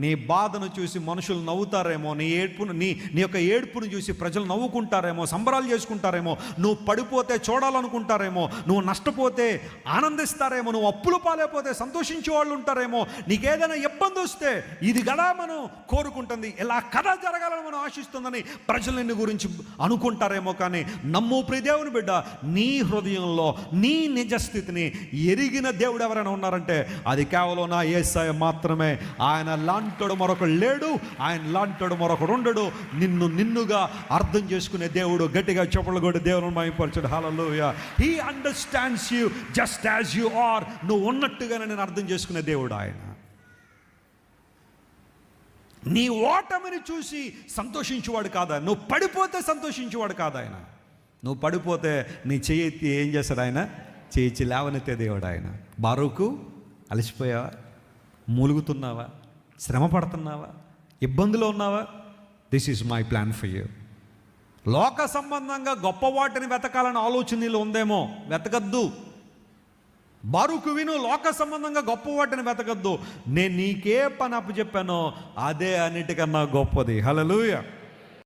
నీ బాధను చూసి మనుషులు నవ్వుతారేమో నీ ఏడ్పును నీ నీ యొక్క ఏడ్పును చూసి ప్రజలు నవ్వుకుంటారేమో సంబరాలు చేసుకుంటారేమో నువ్వు పడిపోతే చూడాలనుకుంటారేమో నువ్వు నష్టపోతే ఆనందిస్తారేమో నువ్వు అప్పులు పాలైపోతే సంతోషించే వాళ్ళు ఉంటారేమో నీకేదైనా ఇబ్బంది వస్తే ఇది కదా మనం కోరుకుంటుంది. ఇలా కథ జరగాలని మనం ఆశిస్తుందని ప్రజలు నిన్ను గురించి అనుకుంటారేమో కానీ నమ్ము ప్రిదేవుని బిడ్డ నీ హృదయంలో నీ నిజస్థితిని ఎరిగిన దేవుడు ఎవరైనా ఉన్నారంటే అది కేవలం నా ఏసాయ మాత్రమే. ఆయన లాంటి లాంటోడు మరొకడు లేడు ఆయన లాంటోడు మరొకడు ఉండడు. నిన్ను నిన్నుగా అర్థం చేసుకునే దేవుడు గట్టిగా చెప్పలు కూడా దేవుని మాయపరచుడు hallelujah he understands you just as you are నువ్వు ఉన్నట్టుగానే నేను అర్థం చేసుకునే దేవుడు ఆయన. నీ ఓటమిని చూసి సంతోషించేవాడు కాదా నువ్వు పడిపోతే సంతోషించేవాడు కాదా ఆయన. నువ్వు పడిపోతే నీ చెయ్యి ఏం చేస్తాడు ఆయన? చేయించి లేవనెత్తే దేవుడు ఆయన. బారుకు అలసిపోయావా? మూలుగుతున్నావా? శ్రమ పడుతున్నావా ఇబ్బందులో ఉన్నావా? This is my plan for you లోక సంబంధంగా గొప్ప వాటిని వెతకాలని ఆలోచన నీళ్ళు ఉందేమో? వెతకద్దు. బరుకు విను లోక సంబంధంగా గొప్ప వాటిని వెతకద్దు. నేను నీకే పని అప్పచెప్పానో. అదే అన్నిటికన్నా గొప్పది. హలలుయ